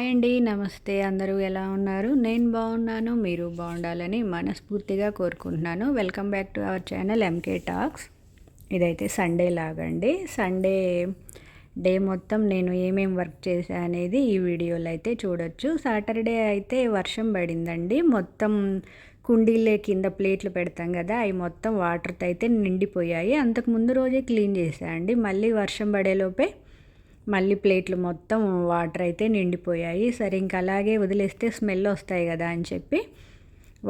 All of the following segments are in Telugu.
హాయ్ అండి నమస్తే అందరూ ఎలా ఉన్నారు? నేను బాగున్నాను మీరు బాగుండాలని మనస్ఫూర్తిగా కోరుకుంటున్నాను. Welcome back to our channel MK talks ఇదైతే సండే లాగండి. సండే డే మొత్తం నేను ఏమేమి వర్క్ చేశా అనేది ఈ వీడియోలో అయితే చూడొచ్చు. సాటర్డే అయితే వర్షం పడిందండి. మొత్తం కుండీలే కింద ప్లేట్లు పెడతాం కదా అవి మొత్తం వాటర్తో అయితే నిండిపోయాయి. అంతకు ముందు రోజే క్లీన్ చేసా అండి. మళ్ళీ వర్షం పడేలోపే మళ్ళీ ప్లేట్లు మొత్తం వాటర్ అయితే నిండిపోయాయి. సరే ఇంకా అలాగే వదిలేస్తే స్మెల్ వస్తాయి కదా అని చెప్పి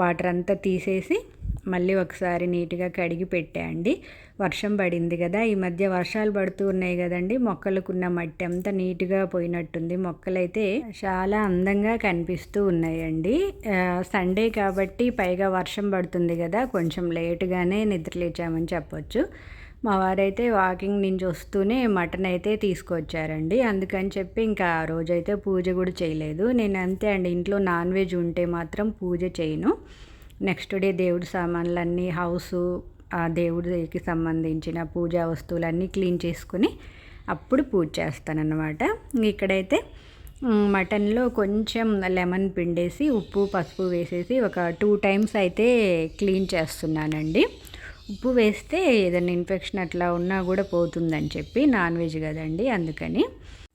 వాటర్ అంతా తీసేసి మళ్ళీ ఒకసారి నీట్గా కడిగి పెట్టేయండి వర్షం పడింది కదా ఈ మధ్య వర్షాలు పడుతూ ఉన్నాయి కదండి. మొక్కలకున్న మట్టి అంతా నీట్గా పోయినట్టుంది. మొక్కలైతే చాలా అందంగా కనిపిస్తూ ఉన్నాయండి. సండే కాబట్టి పైగా వర్షం పడుతుంది కదా కొంచెం లేటుగానే నిద్రలేచామని చెప్పొచ్చు. మా వారైతే వాకింగ్ నుంచి వస్తూనే మటన్ అయితే తీసుకొచ్చారండి. అందుకని చెప్పి ఇంకా ఆ రోజైతే పూజ కూడా చేయలేదు. నేను అంతే అండి ఇంట్లో నాన్ వెజ్ ఉంటే మాత్రం పూజ చేయను. నెక్స్ట్ డే దేవుడి సామాన్లన్నీ హౌసు ఆ దేవుడికి సంబంధించిన పూజా వస్తువులన్నీ క్లీన్ చేసుకుని అప్పుడు పూజ చేస్తానన్నమాట. ఇక్కడైతే మటన్లో కొంచెం లెమన్ పిండేసి ఉప్పు పసుపు వేసేసి ఒక టూ టైమ్స్ అయితే క్లీన్ చేస్తున్నానండి. ఉప్పు వేస్తే ఏదైనా ఇన్ఫెక్షన్ అట్లా ఉన్నా కూడా పోతుందని చెప్పి నాన్ వెజ్ కదండి అందుకని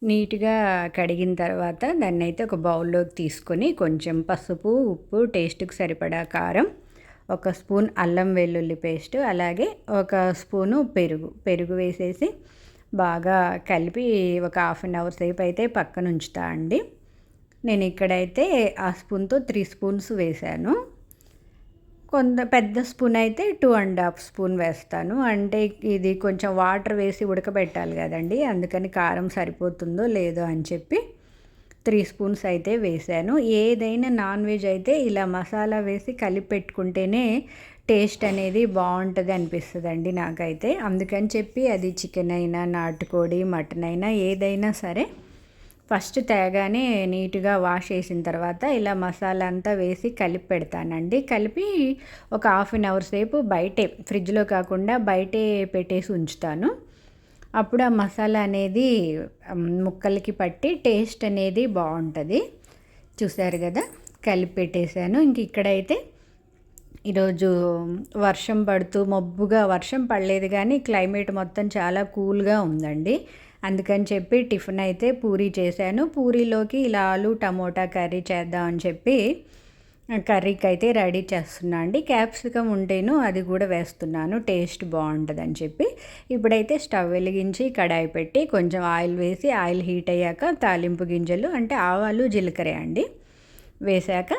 నీట్గా కడిగిన తర్వాత దాన్ని అయితే ఒక బౌల్లోకి తీసుకొని కొంచెం పసుపు ఉప్పు టేస్ట్కి సరిపడా కారం ఒక స్పూన్ అల్లం వెల్లుల్లి పేస్ట్ అలాగే ఒక స్పూను పెరుగు. పెరుగు వేసేసి బాగా కలిపి ఒక హాఫ్ అన్ అవర్ సేపు అయితే పక్కన ఉంచుతా అండి. నేను ఇక్కడైతే ఆ స్పూన్తో త్రీ స్పూన్స్ వేశాను కొంత పెద్ద స్పూన్ అయితే టూ అండ్ హాఫ్ స్పూన్ వేస్తాను. అంటే ఇది కొంచెం వాటర్ వేసి ఉడకబెట్టాలి కదండి. అందుకని కారం సరిపోతుందో లేదో అని చెప్పి త్రీ స్పూన్స్ అయితే వేసాను. ఏదైనా నాన్ వెజ్ అయితే ఇలా మసాలా వేసి కలిపి పెట్టుకుంటేనే టేస్ట్ అనేది బాగుంటుంది అనిపిస్తుంది అండి నాకైతే. అందుకని చెప్పి అది చికెన్ అయినా నాటుకోడి మటన్ అయినా ఏదైనా సరే ఫస్ట్ తేగానే నీట్గా వాష్ చేసిన తర్వాత ఇలా మసాలా అంతా వేసి కలిపి పెడతానండి. కలిపి ఒక హాఫ్ అన్ అవర్ సేపు బయటే ఫ్రిడ్జ్లో కాకుండా బయటే పెట్టేసి ఉంచుతాను. అప్పుడు ఆ మసాలా అనేది ముక్కలకి పట్టి టేస్ట్ అనేది బాగుంటుంది. చూసారు కదా? కలిపి పెట్టేశాను. ఇంక ఇక్కడైతే ఈరోజు వర్షం పడుతూ మబ్బుగా వర్షం పడలేదు కానీ క్లైమేట్ మొత్తం చాలా కూల్గా ఉందండి. అందుకని చెప్పి టిఫిన్ అయితే పూరీ చేశాను. పూరీలోకి ఇలా ఆలు టమోటా కర్రీ చేద్దాం అని చెప్పి కర్రీకి అయితే రెడీ చేస్తున్నా అండి. క్యాప్సికమ్ ఉంటేను అది కూడా వేస్తున్నాను. టేస్ట్ బాగుంటుందని చెప్పి ఇప్పుడైతే స్టవ్ వెలిగించి కడాయి పెట్టి కొంచెం ఆయిల్ వేసి ఆయిల్ హీట్ అయ్యాక తాలింపు గింజలు అంటే ఆవాలు జీలకర్ర అండి వేశాక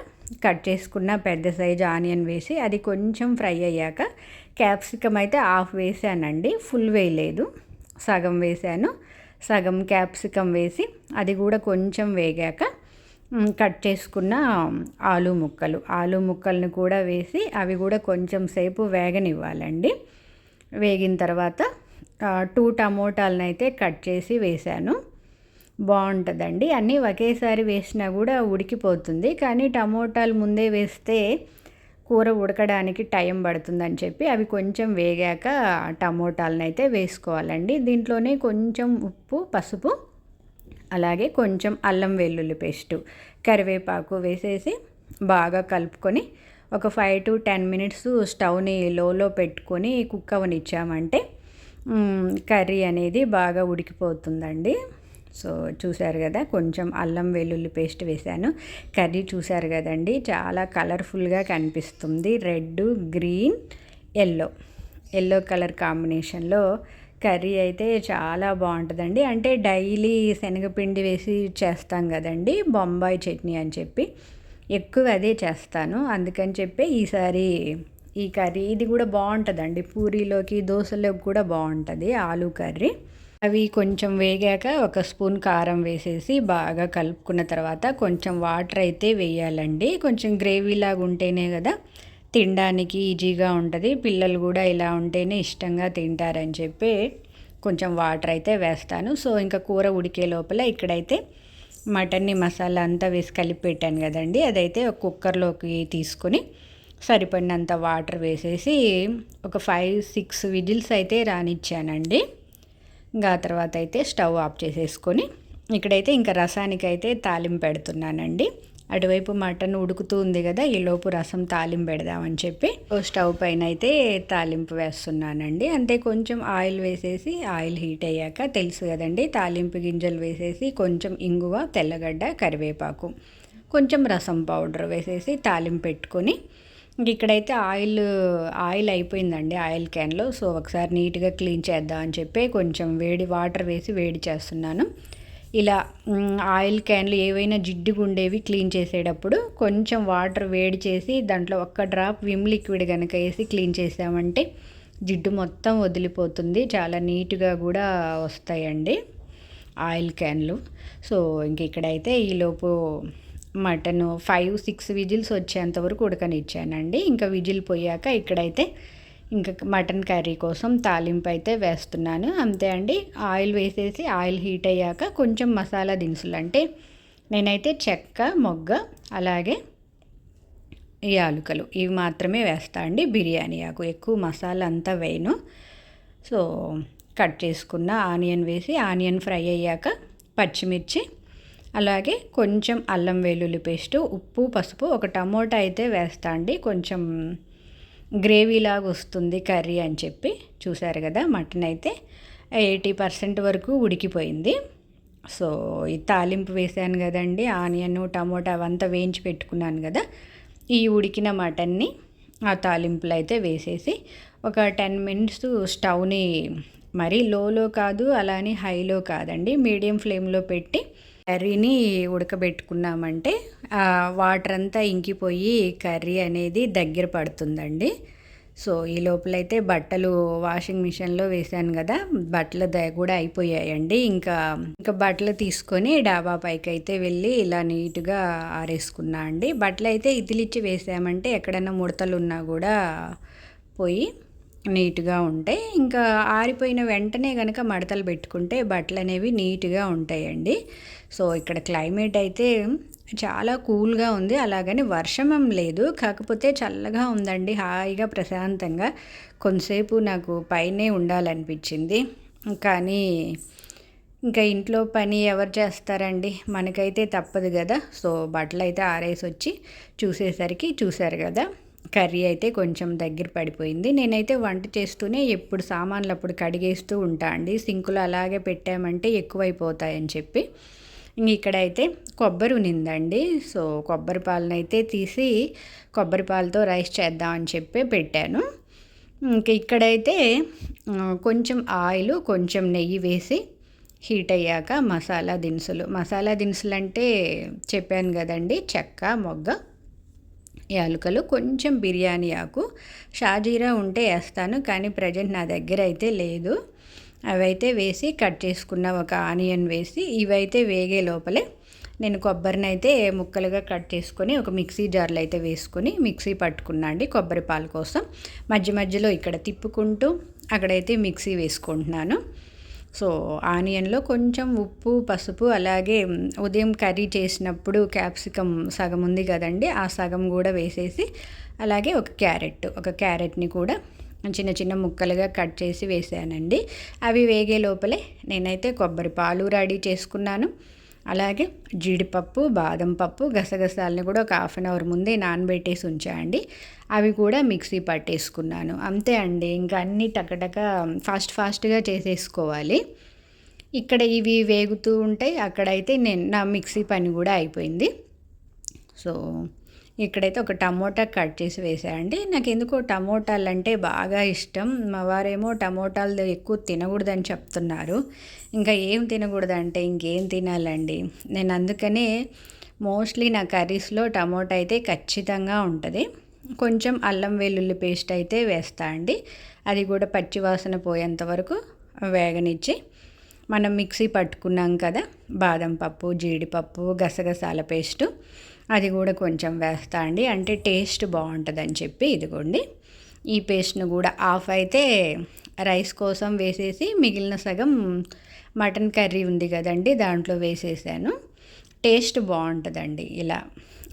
కట్ చేసుకున్న పెద్ద సైజ్ ఆనియన్ వేసి అది కొంచెం ఫ్రై అయ్యాక క్యాప్సికమ్ అయితే హాఫ్ వేసానండి. ఫుల్ వేయలేదు. సగం వేసాను. సగం క్యాప్సికమ్ వేసి అది కూడా కొంచెం వేగాక కట్ చేసుకున్న ఆలు ముక్కలు. ఆలు ముక్కలను కూడా వేసి అవి కూడా కొంచెం సేపు వేగనివ్వాలండి. వేగిన తర్వాత టూ టమోటాలను అయితే కట్ చేసి వేశాను. బాగుంటుందండి. అన్నీ ఒకేసారి వేసినా కూడా ఉడికిపోతుంది. కానీ టమోటాలు ముందే వేస్తే కూర ఉడకడానికి టైం పడుతుందని చెప్పి అవి కొంచెం వేగాక టమోటాలను అయితే వేసుకోవాలండి. దీంట్లోనే కొంచెం ఉప్పు పసుపు అలాగే కొంచెం అల్లం వెల్లుల్లి పేస్టు కరివేపాకు వేసేసి బాగా కలుపుకొని ఒక ఫైవ్ టు టెన్ మినిట్స్ స్టవ్ని లోలో పెట్టుకొని కుక్ అవనిచ్చామంటే కర్రీ అనేది బాగా ఉడికిపోతుందండి. సో చూశారు కదా కొంచెం అల్లం వెల్లుల్లి పేస్ట్ వేశాను. కర్రీ చూశారు కదండి చాలా కలర్ఫుల్గా కనిపిస్తుంది. Red green yellow. Yellow colour కాంబినేషన్లో కర్రీ అయితే చాలా బాగుంటుందండి. అంటే డైలీ శనగపిండి వేసి చేస్తాం కదండి బొంబాయి చట్నీ అని చెప్పి. ఎక్కువ అదే చేస్తాను. అందుకని చెప్పి ఈసారి ఈ కర్రీ ఇది కూడా బాగుంటుందండి. పూరీలోకి దోశలోకి కూడా బాగుంటుంది ఆలూ కర్రీ. అవి కొంచెం వేగాక ఒక స్పూన్ కారం వేసేసి బాగా కలుపుకున్న తర్వాత కొంచెం వాటర్ అయితే వేయాలండి. కొంచెం గ్రేవీలాగా ఉంటేనే కదా తినడానికి ఈజీగా ఉంటుంది. పిల్లలు కూడా ఇలా ఉంటేనే ఇష్టంగా తింటారని చెప్పి కొంచెం వాటర్ అయితే వేస్తాను. సో ఇంకా కూర ఉడికే లోపల ఇక్కడైతే మటన్ని మసాలా అంతా వేసి కలిపి పెట్టాను కదండి. అదైతే ఒక కుక్కర్లోకి తీసుకొని సరిపడినంత వాటర్ వేసేసి ఒక ఫైవ్ సిక్స్ విజిల్స్ అయితే రానిచ్చానండి. ఇంకా తర్వాత అయితే స్టవ్ ఆఫ్ చేసేసుకొని ఇక్కడైతే ఇంకా రసానికి అయితే తాలింపు పెడుతున్నానండి. అటువైపు మటన్ ఉడుకుతూ ఉంది కదా ఈలోపు రసం తాలింపు పెడదామని చెప్పి ఓ స్టవ్ పైన అయితే తాలింపు వేస్తున్నానండి. అంతే కొంచెం ఆయిల్ వేసేసి ఆయిల్ హీట్ అయ్యాక తెలుసు కదండి తాలింపు గింజలు వేసేసి కొంచెం ఇంగువ తెల్లగడ్డ కరివేపాకు కొంచెం రసం పౌడర్ వేసేసి తాలింపు పెట్టుకొని ఇక్కడైతే ఆయిల్ ఆయిల్ అయిపోయిందండి ఆయిల్ క్యాన్లో. సో ఒకసారి నీట్గా క్లీన్ చేద్దాం అని చెప్పి కొంచెం వేడి వాటర్ వేసి వేడి చేస్తున్నాను. ఇలా ఆయిల్ క్యాన్లు ఏవైనా జిడ్డుగా ఉండేవి క్లీన్ చేసేటప్పుడు కొంచెం వాటర్ వేడి చేసి దాంట్లో ఒక్క డ్రాప్ విమ్ లిక్విడ్ కనుక వేసి క్లీన్ చేసామంటే జిడ్డు మొత్తం వదిలిపోతుంది. చాలా నీట్గా కూడా వస్తాయండి ఆయిల్ క్యాన్లు. సో ఇంక ఇక్కడైతే ఈలోపు మటన్ ఫైవ్ సిక్స్ విజిల్స్ వచ్చేంత వరకు ఉడకనిచ్చానండి. ఇంకా విజిల్ పోయాక ఇక్కడైతే ఇంకా మటన్ కర్రీ కోసం తాలింపు అయితే వేస్తున్నాను. అంతే అండి. ఆయిల్ వేసేసి ఆయిల్ హీట్ అయ్యాక కొంచెం మసాలా దినుసులు అంటే నేనైతే చెక్క మొగ్గ అలాగే యాలుకలు ఇవి మాత్రమే వేస్తా అండి. బిర్యానీ ఆకు ఎక్కువ మసాలా అంతా వేయను. సో కట్ చేసుకున్న ఆనియన్ వేసి ఆనియన్ ఫ్రై అయ్యాక పచ్చిమిర్చి అలాగే కొంచెం అల్లం వెల్లుల్లి పేస్టు ఉప్పు పసుపు ఒక టమోటా అయితే వేస్తా అండి. కొంచెం గ్రేవీలాగా వస్తుంది కర్రీ అని చెప్పి. చూసారు కదా మటన్ అయితే ఎయిటీ పర్సెంట్ వరకు ఉడికిపోయింది. సో ఈ తాలింపు వేసాను కదండి ఆనియన్ టమోటా అవంతా వేయించి పెట్టుకున్నాను కదా. ఈ ఉడికిన మటన్ని ఆ తాలింపులు అయితే వేసేసి ఒక టెన్ మినిట్స్ స్టవ్ని మరీ లోలో కాదు అలానే హైలో కాదండి మీడియం ఫ్లేమ్లో పెట్టి కర్రీని ఉడకబెట్టుకున్నామంటే వాటర్ అంతా ఇంకిపోయి కర్రీ అనేది దగ్గర పడుతుందండి. సో ఈ లోపలైతే బట్టలు వాషింగ్ మిషన్లో వేసాను కదా బట్టలు కూడా అయిపోయాయండి. ఇంకా ఇంకా బట్టలు తీసుకొని డాబా పైకి అయితే వెళ్ళి ఇలా నీట్గా ఆరేసుకున్నా అండి. బట్టలు అయితే ఇదిలిచ్చి వేసామంటే ఎక్కడైనా ముడతలు ఉన్నా కూడా పోయి నీట్గా ఉంటాయి ఇంకా ఆరిపోయిన వెంటనే కనుక మడతలు పెట్టుకుంటే బట్టలు అనేవి నీట్గా ఉంటాయండి. సో ఇక్కడ క్లైమేట్ అయితే చాలా కూల్గా ఉంది. అలాగని వర్షం ఏం లేదు. కాకపోతే చల్లగా ఉందండి. హాయిగా ప్రశాంతంగా కొంతసేపు నాకు పైనే ఉండాలనిపించింది. కానీ ఇంకా ఇంట్లో పని ఎవరు చేస్తారండి? మనకైతే తప్పదు కదా. సో బట్టలు అయితే ఆరేసి వచ్చి చూసేసరికి చూశారు కదా. కర్రీ అయితే కొంచెం దగ్గర పడిపోయింది. నేనైతే వంట చేస్తూనే ఎప్పుడు సామాన్లు అప్పుడు కడిగేస్తూ ఉంటా అండి. సింకులు అలాగే పెట్టామంటే ఎక్కువైపోతాయని చెప్పి. ఇక్కడైతే కొబ్బరి ఉనిందండి. సో కొబ్బరి పాలనైతే తీసి కొబ్బరి పాలతో రైస్ చేద్దామని చెప్పి పెట్టాను. ఇంక ఇక్కడైతే కొంచెం ఆయిల్ కొంచెం నెయ్యి వేసి హీట్ అయ్యాక మసాలా దినుసులు. మసాలా దినుసులు అంటే చెప్పాను కదండి చెక్క మొగ్గ. యాలకులు కొంచెం బిర్యానీ ఆకు షాజీరా ఉంటే వేస్తాను కానీ ప్రజెంట్ నా దగ్గర అయితే లేదు. అవైతే వేసి కట్ చేసుకున్న ఒక ఆనియన్ వేసి ఇవైతే వేగే లోపలే నేను కొబ్బరిని అయితే ముక్కలుగా కట్ చేసుకొని ఒక మిక్సీ జార్లో అయితే వేసుకొని మిక్సీ పట్టుకున్నా అండి కొబ్బరి పాలు కోసం. మధ్య మధ్యలో ఇక్కడ తిప్పుకుంటూ అక్కడైతే మిక్సీ వేసుకుంటున్నాను. సో ఆనియన్లో కొంచెం ఉప్పు పసుపు అలాగే ఉదయం కర్రీ చేసినప్పుడు క్యాప్సికమ్ సగం ఉంది కదండి ఆ సగం కూడా వేసేసి అలాగే ఒక క్యారెట్ ఒక క్యారెట్ని కూడా చిన్న చిన్న ముక్కలుగా కట్ చేసి వేసానండి. అవి వేగే లోపలే నేనైతే కొబ్బరి పాలు రెడీ చేసుకున్నాను. అలాగే జీడిపప్పు బాదం పప్పు గసగసాలని కూడా ఒక హాఫ్ అన్ అవర్ ముందే నానబెట్టేసి ఉంచాయండి అవి కూడా మిక్సీ పట్టేసుకున్నాను. అంతే అండి ఇంకా అన్నీ టకటక ఫాస్ట్ ఫాస్ట్గా చేసేసుకోవాలి. ఇక్కడ ఇవి వేగుతూ ఉంటాయి అక్కడైతే నేను నా మిక్సీ పని కూడా అయిపోయింది. సో ఇక్కడైతే ఒక టమోటా కట్ చేసి వేసాయండి నాకు ఎందుకో టమోటాలు అంటే బాగా ఇష్టం. మా వారేమో టమోటాలు ఎక్కువ తినకూడదని చెప్తున్నారు. ఇంకా ఏం తినకూడదంటే ఇంకేం తినాలండి. నేను అందుకనే మోస్ట్లీ నా కర్రీస్లో టమోటా అయితే ఖచ్చితంగా ఉంటుంది. కొంచెం అల్లం వెల్లుల్లి పేస్ట్ అయితే వేస్తా అండి. అది కూడా పచ్చివాసన పోయేంత వరకు వేగనిచ్చి మనం మిక్సీ పట్టుకున్నాం కదా బాదం పప్పు జీడిపప్పు గసగసాల పేస్టు. అది కూడా కొంచెం వేస్తా అండి. అంటే టేస్ట్ బాగుంటుందని చెప్పి ఇదిగోండి. ఈ పేస్ట్ను కూడా ఆఫ్ అయితే రైస్ కోసం వేసేసి మిగిలిన సగం మటన్ కర్రీ ఉంది కదండి దాంట్లో వేసేసాను. టేస్ట్ బాగుంటుందండి ఇలా.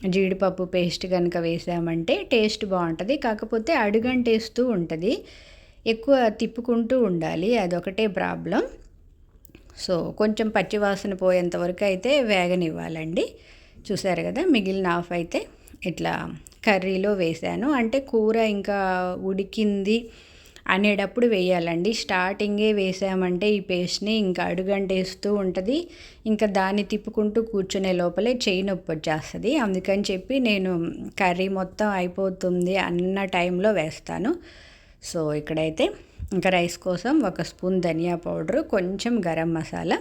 జీడిపప్పు పేస్ట్ కనుక వేసామంటే టేస్ట్ బాగుంటుంది. కాకపోతే అడుగంటేస్తూ ఉంటుంది. ఎక్కువ తిప్పుకుంటూ ఉండాలి అదొకటే ప్రాబ్లం. సో కొంచెం పచ్చివాసన పోయేంత వరకు అయితే వేగనివ్వాలండి. చూసారు కదా మిగిలిన హాఫ్ అయితే ఇట్లా కర్రీలో వేసాను. అంటే కూర ఇంకా ఉడికింది అనేటప్పుడు వేయాలండి. స్టార్టింగే వేసామంటే ఈ పేస్ట్ని ఇంకా అడుగంటేస్తూ ఉంటుంది. ఇంకా దాన్ని తిప్పుకుంటూ కూర్చునే లోపలే చేయి నొప్పి వచ్చేస్తుంది. అందుకని చెప్పి నేను కర్రీ మొత్తం అయిపోతుంది అన్న టైంలో వేస్తాను. సో ఇక్కడైతే ఇంకా రైస్ కోసం ఒక స్పూన్ ధనియా పౌడరు కొంచెం గరం మసాలా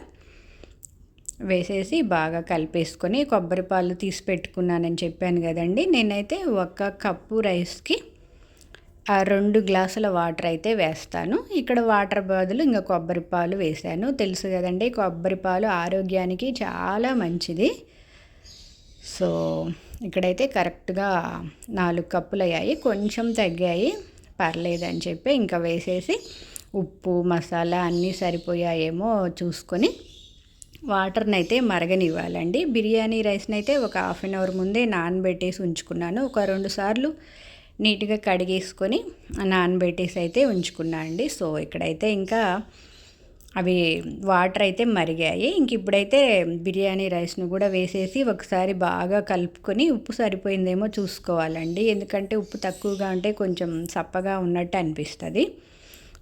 వేసేసి బాగా కలిపేసుకొని కొబ్బరి పాలు తీసి పెట్టుకున్నానని చెప్పాను కదండి. నేనైతే ఒక కప్పు రైస్కి రెండు గ్లాసుల వాటర్ అయితే వేస్తాను. ఇక్కడ వాటర్ బదులు ఇంకా కొబ్బరి పాలు వేసాను తెలుసు కదండి కొబ్బరి పాలు ఆరోగ్యానికి చాలా మంచిది. సో ఇక్కడైతే కరెక్ట్గా నాలుగు కప్పులు అయ్యాయి కొంచెం తగ్గాయి. పర్లేదని చెప్పి ఇంకా వేసేసి ఉప్పు మసాలా అన్నీ సరిపోయాయేమో చూసుకొని వాటర్ని అయితే మరగనివ్వాలండి. బిర్యానీ రైస్ని అయితే ఒక హాఫ్ అన్ అవర్ ముందే నానబెట్టేసి ఉంచుకున్నాను. ఒక రెండు సార్లు నీట్గా కడిగేసుకొని నానబెట్టేసి అయితే ఉంచుకున్నా అండి. సో ఇక్కడైతే ఇంకా అవి వాటర్ అయితే మరిగాయి. ఇంక ఇప్పుడైతే బిర్యానీ రైస్ను కూడా వేసేసి ఒకసారి బాగా కలుపుకొని ఉప్పు సరిపోయిందేమో చూసుకోవాలండి. ఎందుకంటే ఉప్పు తక్కువగా ఉంటే కొంచెం సప్పగా ఉన్నట్టు అనిపిస్తుంది.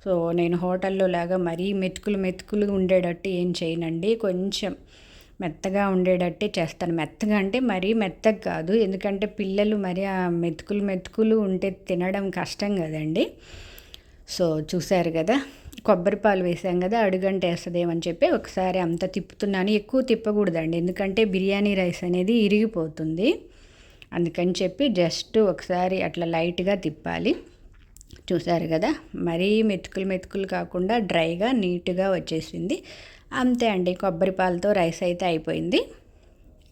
సో నేను హోటల్లో లాగా మరీ మెతుకులు మెతుకులు ఉండేటట్టు ఏం చేయనండి. కొంచెం మెత్తగా ఉండేటట్టే చేస్తాను. మెత్తగా అంటే మరీ మెత్తగా కాదు. ఎందుకంటే పిల్లలు మరి ఆ మెతుకులు మెతుకులు ఉంటే తినడం కష్టం కదండి. సో చూశారు కదా కొబ్బరి పాలు వేసాం కదా అడుగంట వేస్తుందేమని చెప్పి ఒకసారి అంత తిప్పుతున్నాను. ఎక్కువ తిప్పకూడదండి. ఎందుకంటే బిర్యానీ రైస్ అనేది ఇరిగిపోతుంది. అందుకని చెప్పి జస్ట్ ఒకసారి అట్లా లైట్గా తిప్పాలి. చూసారు కదా. మరీ మెతుకులు మెతుకులు కాకుండా డ్రైగా నీట్గా వచ్చేసింది. అంతే అండి కొబ్బరి పాలతో రైస్ అయితే అయిపోయింది.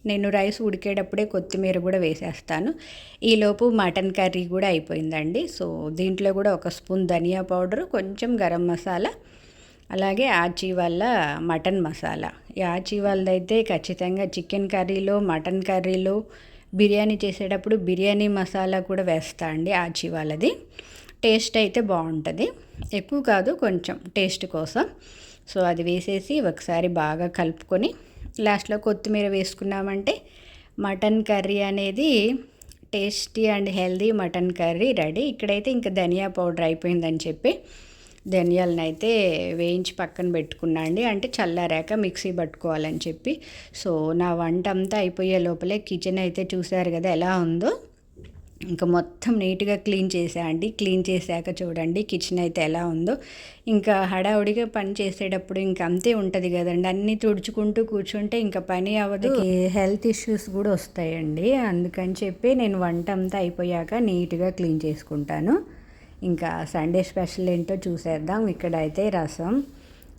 నేను రైస్ ఉడికేటప్పుడే కొత్తిమీర కూడా వేసేస్తాను. ఈలోపు మటన్ కర్రీ కూడా అయిపోయిందండి. సో దీంట్లో కూడా ఒక స్పూన్ ధనియా పౌడర్ కొంచెం గరం మసాలా అలాగే ఆచి వాళ్ళ మటన్ మసాలా. ఈ ఆచి వాళ్ళదైతే ఖచ్చితంగా చికెన్ కర్రీలో మటన్ కర్రీలో బిర్యానీ చేసేటప్పుడు బిర్యానీ మసాలా కూడా వేస్తా అండి ఆచి వాళ్ళది. టేస్ట్ అయితే బాగుంటుంది. ఎక్కువ కాదు కొంచెం టేస్ట్ కోసం. సో అది వేసేసి ఒకసారి బాగా కలుపుకొని లాస్ట్లో కొత్తిమీర వేసుకున్నామంటే మటన్ కర్రీ అనేది tasty and healthy mutton curry ready. ఇక్కడైతే ఇంకా ధనియా పౌడర్ అయిపోయిందని చెప్పి ధనియాలను అయితే వేయించి పక్కన పెట్టుకున్నా అండి. అంటే చల్లారాక మిక్సీ పట్టుకోవాలని చెప్పి. సో నా వంట అంతా అయిపోయే లోపలే కిచెన్ అయితే చూసారు కదా ఎలా ఉందో. ఇంకా మొత్తం నీట్గా క్లీన్ చేసా అండి. క్లీన్ చేశాక చూడండి కిచెన్ అయితే ఎలా ఉందో. ఇంకా హడావుడిగా పని చేసేటప్పుడు ఇంకా అంతే ఉంటుంది కదండి. అన్నీ తుడుచుకుంటూ కూర్చుంటే ఇంకా పని అవ్వదు. హెల్త్ ఇష్యూస్ కూడా వస్తాయండి. అందుకని చెప్పి నేను వంట అంతా అయిపోయాక నీట్గా క్లీన్ చేసుకుంటాను. ఇంకా సండే స్పెషల్ ఏంటో చూసేద్దాం. ఇక్కడైతే రసం.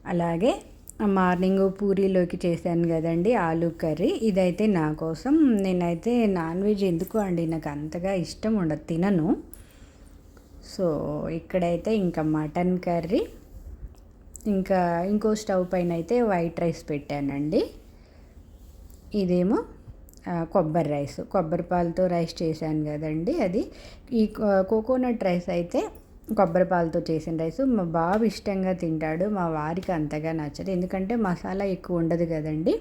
అలాగే మార్నింగ్ పూరీలోకి చేశాను కదండి ఆలూ కర్రీ. ఇదైతే నా కోసం. నేనైతే నాన్ వెజ్ ఎందుకు అండి? నాకు అంతగా ఇష్టం ఉండదు తినను. సో ఇక్కడైతే ఇంకా మటన్ కర్రీ. ఇంకా ఇంకో స్టవ్ పైన అయితే వైట్ రైస్ పెట్టానండి. ఇదేమో కొబ్బరి రైస్. కొబ్బరి పాలతో రైస్ చేశాను కదండి అది. ఈ కోకోనట్ రైస్ అయితే కొబ్బరి పాలతో చేసిన రైస్. మా బాబు ఇష్టంగా తింటాడు. మా వారికి అంతగా నచ్చదు. ఎందుకంటే మసాలా ఎక్కువ ఉండదు కదండి.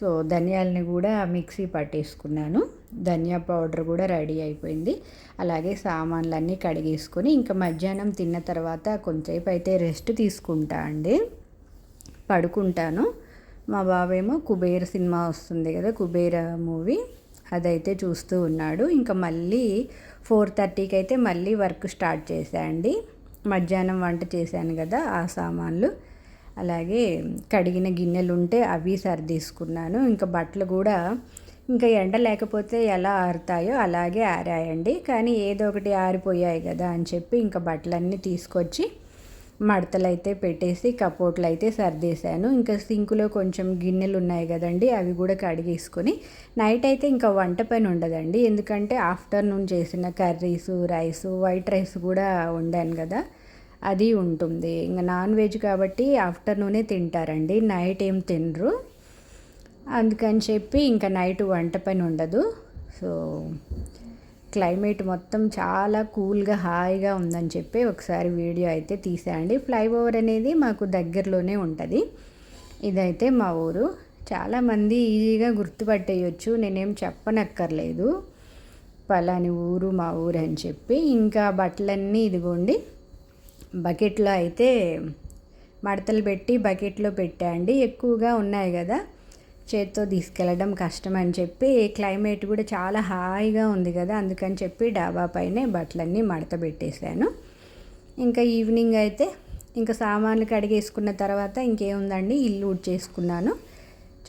సో ధనియాలని కూడా మిక్సీ పట్టేసుకున్నాను. ధనియా పౌడర్ కూడా రెడీ అయిపోయింది. అలాగే సామాన్లన్నీ కడిగేసుకొని ఇంకా మధ్యాహ్నం తిన్న తర్వాత కొంచెంసేపు అయితే రెస్ట్ తీసుకుంటా అండి. పడుకుంటాను. మా బాబేమో కుబేర్ సినిమా వస్తుంది కదా కుబేర మూవీ. అదైతే చూస్తూ ఉన్నాడు. ఇంకా మళ్ళీ ఫోర్ థర్టీకి అయితే మళ్ళీ వర్క్ స్టార్ట్ చేశాండి మధ్యాహ్నం వంట చేశాను కదా ఆ సామాన్లు. అలాగే కడిగిన గిన్నెలు ఉంటే అవి సర్దీసుకున్నాను. ఇంకా బట్టలు కూడా ఇంకా ఎండ లేకపోతే ఎలా ఆరుతాయో అలాగే ఆరాయండి. కానీ ఏదో ఒకటి ఆరిపోయాయి కదా అని చెప్పి ఇంకా బట్టలన్నీ తీసుకొచ్చి మడతలు అయితే పెట్టేసి కపోట్లు అయితే సర్దేశాను. ఇంకా సింకులో కొంచెం గిన్నెలు ఉన్నాయి కదండి అవి కూడా కడిగేసుకొని నైట్ అయితే ఇంకా వంట పని ఉండదండి. ఎందుకంటే ఆఫ్టర్నూన్ చేసిన కర్రీస్ రైస్ వైట్ రైస్ కూడా వండాను కదా అది ఉంటుంది. ఇంకా నాన్ వెజ్ కాబట్టి ఆఫ్టర్నూనే తింటారండి నైట్ ఏం తినరు. అందుకని చెప్పి ఇంకా నైట్ వంట పని ఉండదు. సో క్లైమేట్ మొత్తం చాలా కూల్గా హాయిగా ఉందని చెప్పి ఒకసారి వీడియో అయితే తీసేయండి. ఫ్లైఓవర్ అనేది మాకు దగ్గరలోనే ఉంటుంది. ఇదైతే మా ఊరు. చాలామంది ఈజీగా గుర్తుపట్టేయచ్చు. నేనేం చెప్పనక్కర్లేదు. పలాని ఊరు మా ఊరు అని చెప్పి. ఇంకా బట్టలన్నీ ఇదిగోండి. బకెట్లో అయితే మడతలు పెట్టి బకెట్లో పెట్టండి ఎక్కువగా ఉన్నాయి కదా. చేత్తో తీసుకెళ్ళడం కష్టం అని చెప్పి క్లైమేట్ కూడా చాలా హాయిగా ఉంది కదా అందుకని చెప్పి డాబా పైనే బట్టలన్నీ మడత పెట్టేశాను. ఇంకా ఈవినింగ్ అయితే ఇంకా సామాన్లు కడిగేసుకున్న తర్వాత ఇంకేముందండి ఇల్లు చేసుకున్నాను.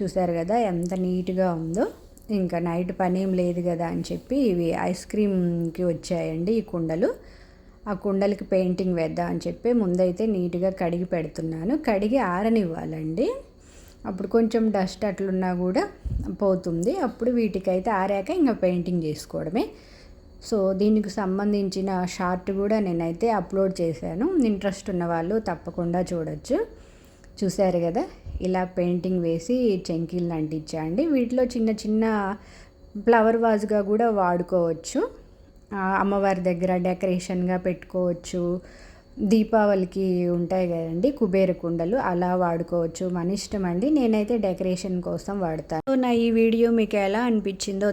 చూసారు కదా ఎంత నీట్గా ఉందో. ఇంకా నైట్ పనేం లేదు కదా అని చెప్పి ఇవి ఐస్ క్రీమ్కి వచ్చాయండి ఈ కుండలు. ఆ కుండలకి పెయింటింగ్ వేద్దాం అని చెప్పి ముందైతే నీట్గా కడిగి పెడుతున్నాను. కడిగి ఆరనివ్వాలండి. అప్పుడు కొంచెం డస్ట్ అట్లున్నా కూడా పోతుంది. అప్పుడు వీటికైతే ఆరాక ఇంకా పెయింటింగ్ చేసుకోవడమే. సో దీనికి సంబంధించిన షార్ట్ కూడా నేనైతే అప్లోడ్ చేశాను. ఇంట్రెస్ట్ ఉన్న వాళ్ళు తప్పకుండా చూడొచ్చు. చూశారు కదా? ఇలా పెయింటింగ్ వేసి చెంకీలను అంటించండి వీటిలో చిన్న చిన్న ఫ్లవర్ వాజ్గా కూడా వాడుకోవచ్చు. అమ్మవారి దగ్గర డెకరేషన్గా పెట్టుకోవచ్చు. దీపావళికి ఉంటాయి కదండి కుబేర కుండలు. అలా వాడుకోవచ్చు. మన ఇష్టం అండి. నేనైతే డెకరేషన్ కోసం వాడతాను. సో నా ఈ వీడియో మీకు ఎలా అనిపించిందో